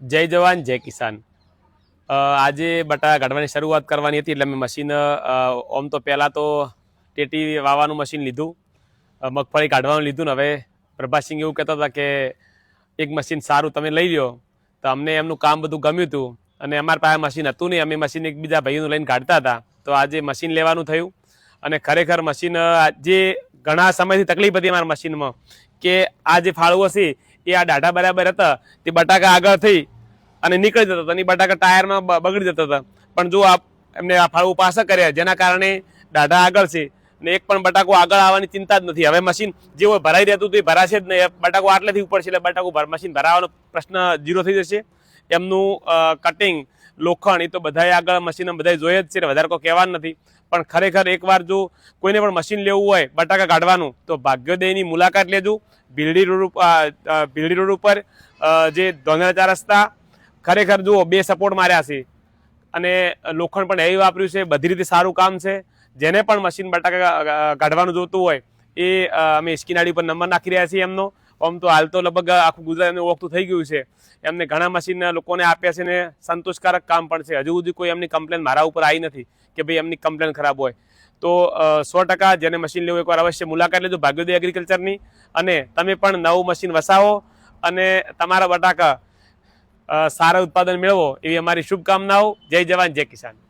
જય જવાન, જય કિસાન. આજે બટાકા કાઢવાની શરૂઆત કરવાની હતી એટલે મેં મશીન ઓમ તો પહેલાં તો ટેટી વાવવાનું મશીન લીધું મગફળી કાઢવાનું લીધું ને હવે પ્રભાસિંહ એવું કહેતા હતા કે એક મશીન સારું તમે લઈ લો તો અમને એમનું કામ બધું ગમ્યું હતું અને અમારા પાસે મશીન હતું નહીં, અમે મશીન એકબીજા ભાઈનું લઈને કાઢતા હતા. તો આજે મશીન લેવાનું થયું અને ખરેખર મશીન જે ઘણા સમયથી તકલીફ હતી અમારા મશીનમાં કે આ જે ફાળવો છે એ આ દાઢા બરાબર હતા. તે બટાકા આગળ થઈ અને નીકળી જતા હતા ઈ બટાકા ટાયરમાં બગડી જતા હતા. પણ જો આ એમને આ ફાળવું પાછા કર્યા, જેના કારણે દાઢા આગળ છે. ને એક પણ બટાકો આગળ આવવાની ચિંતા જ નથી. હવે મશીન જેવો ભરાઈ રહેતું હતું એ ભરાશે જ નહીં. બટાકો આટલેથી ઉપર છે એટલે બટાકો મશીન ભરાવાનો પ્રશ્ન ઝીરો થઈ જશે. એમનું કટિંગ લોખંડ એ તો બધાએ આગળ મશીન બધાએ જોઈએ જ છે વધારે કોઈ કહેવાનું નથી. પણ ખરેખર એકવાર જો કોઈને પણ મશીન લેવું હોય, બટાકા કાઢવાનું, તો ભાગ્યોદયની મુલાકાત લેજો. ભીલડી રોડ ભીલડી રોડ ઉપર જે ધોંધરા ચાર રસ્તા, ખરેખર જુઓ, બે સપોર્ટ માર્યા છે. અને લોખંડ પણ એવી વાપર્યું છે, બધી રીતે સારું કામ છે. જેને પણ મશીન બટાકા કાઢવાનું જોતું હોય, એ અમે ઇસ્કીનાડી પર નંબર નાખી રહ્યા છીએ એમનો. આમ તો હાલ તો લગભગ આખું ગુજરાત એમને ઓળખતું થઈ ગયું છે. એમને ઘણા મશીન લોકોને આપ્યા છે ને સંતોષકારક કામ પણ છે. હજુ સુધી કોઈ એમની કમ્પ્લેન મારા ઉપર આવી નથી કે ભાઈ એમની કમ્પ્લેન ખરાબ હોય. તો સો ટકા જેને મશીન લેવું એકવાર અવશ્ય મુલાકાત લેજો ભાગ્યોદય એગ્રીકલ્ચરની અને તમે પણ નવું મશીન વસાવો અને તમારા બટાકા સારા ઉત્પાદન મેળવો એવી અમારી શુભકામનાઓ. જય જવાન, જય કિસાન.